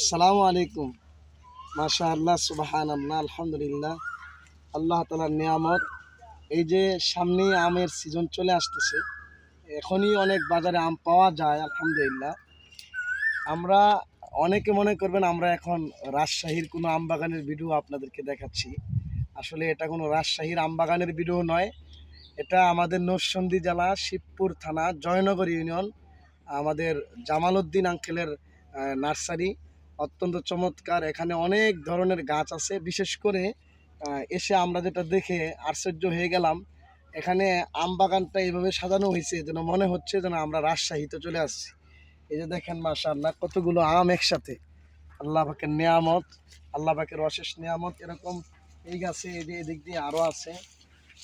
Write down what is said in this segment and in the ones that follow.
আসসালামু আলাইকুম। মাশা আল্লাহ সুবাহান আল্লাহ আলহামদুলিল্লাহ। আল্লাহ তালার নিয়ামত। এই যে সামনেই আমের সিজন চলে আসতেছে, এখনই অনেক বাজারে আম পাওয়া যায়, আলহামদুলিল্লাহ। আমরা অনেকে মনে করবেন আমরা এখন রাজশাহীর কোনো আম বাগানের ভিডিও আপনাদেরকে দেখাচ্ছি। আসলে এটা কোনো রাজশাহীর আম বাগানের ভিডিও নয়। এটা আমাদের নরসন্দী জেলা, শিবপুর থানা, জয়নগর ইউনিয়ন, আমাদের জামাল উদ্দিন আঙ্কেলের নার্সারি। অত্যন্ত চমৎকার। এখানে অনেক ধরনের গাছ আছে। বিশেষ করে এসে আমরা যেটা দেখে আশ্চর্য হয়ে গেলাম। এখানে আম বাগানটা এইভাবে সাজানো হয়েছে যেন মনে হচ্ছে যেন আমরা রাজশাহীতে চলে আসছি। এই যে দেখেন, মাশাআল্লাহ, কতগুলো আম একসাথে। আল্লাহ পাকের নিয়ামত, আল্লাহ পাকের অশেষ নিয়ামত এরকম এই গাছে এই যে এদিক দিয়ে আরও আছে।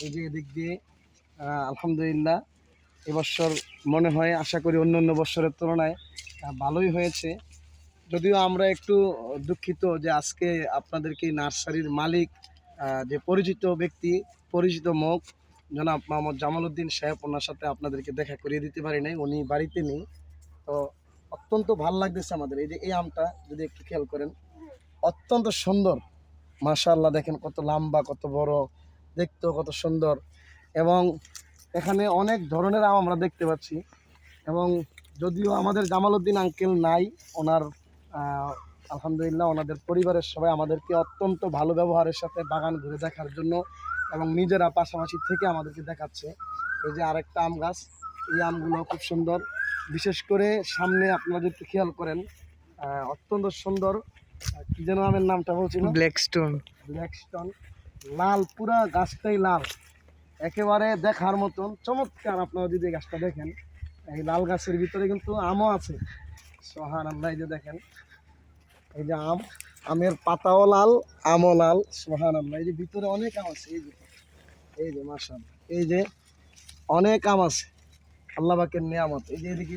এই যে এদিক দিয়ে আলহামদুলিল্লাহ, এবছর মনে হয়, আশা করি অন্য অন্য বছরের তুলনায় ভালোই হয়েছে। যদিও আমরা একটু দুঃখিত যে আজকে আপনাদেরকে নার্সারির মালিক যে পরিচিত ব্যক্তি, পরিচিত মুখ, জনাব মোহাম্মদ জামাল উদ্দিন সাহেব, ওনার সাথে আপনাদেরকে দেখা করিয়ে দিতে পারি নাই, উনি বাড়িতে নেই। তো অত্যন্ত ভালো লাগতেছে আমাদের, এই যে এই আমটা যদি একটু খেয়াল করেন, অত্যন্ত সুন্দর। মাশাআল্লাহ, দেখেন কত লম্বা, কত বড়, দেখতেও কত সুন্দর। এবং এখানে অনেক ধরনের আম আমরা দেখতে পাচ্ছি। এবং যদিও আমাদের জামাল উদ্দিন আঙ্কেল নাই, ওনার আলহামদুলিল্লাহ ওনাদের পরিবারের সবাই আমাদেরকে অত্যন্ত ভালো ব্যবহারের সাথে বাগান ঘুরে দেখার জন্য এবং নিজেরা পাশাপাশি থেকে আমাদেরকে দেখাচ্ছে। এই যে আরেকটা আম গাছ এই আমগুলো খুব সুন্দর। বিশেষ করে সামনে আপনারা যদি খেয়াল করেন অত্যন্ত সুন্দর কি যেন আমের নামটা বলছিল ব্ল্যাকস্টোন ব্ল্যাকস্টোন লাল পুরা গাছটাই লাল। একেবারে দেখার মতন। চমৎকার আপনারা যদি গাছটা দেখেন এই লাল গাছের ভিতরে কিন্তু আমও আছে। সোহান আল্লাহ যে দেখেন, এই যে আম, আমের পাতাও লাল, আমও লাল সোহান আল্লাহ এই যে ভিতরে অনেক আম আছে, এই যে এই যে মাসাল এই যে অনেক আম আছে, আল্লাহ পাকের নিয়ামত। এই যে এদিকে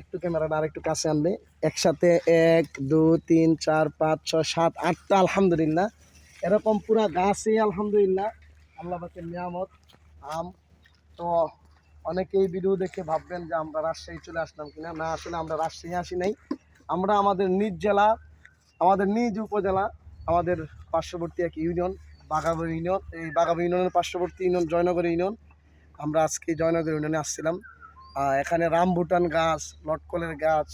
একটু ক্যামেরাটা আর একটু কাছে আনলে, একসাথে এক, দুই, তিন, চার, পাঁচ, ছয়, সাত, আটটা, আলহামদুলিল্লাহ। এরকম পুরা গাছই আলহামদুলিল্লাহ, আল্লাহ পাকের নিয়ামত। আম তো অনেকেই ভিডিও দেখে ভাববেন যে আমরা রাজশাহী চলে আসলাম কিনা? না, আসলে আমরা রাজশাহী আসি নাই। আমরা আমাদের নিজ জেলা, আমাদের নিজ উপজেলা, আমাদের পার্শ্ববর্তী এক ইউনিয়ন বাগাব ইউনিয়ন এই বাগাব ইউনিয়নের পার্শ্ববর্তী ইউনিয়ন জয়নগর ইউনিয়ন আমরা আজকে জয়নগর ইউনিয়নে আসছিলাম। এখানে রামভুটান গাছ, লটকলের গাছ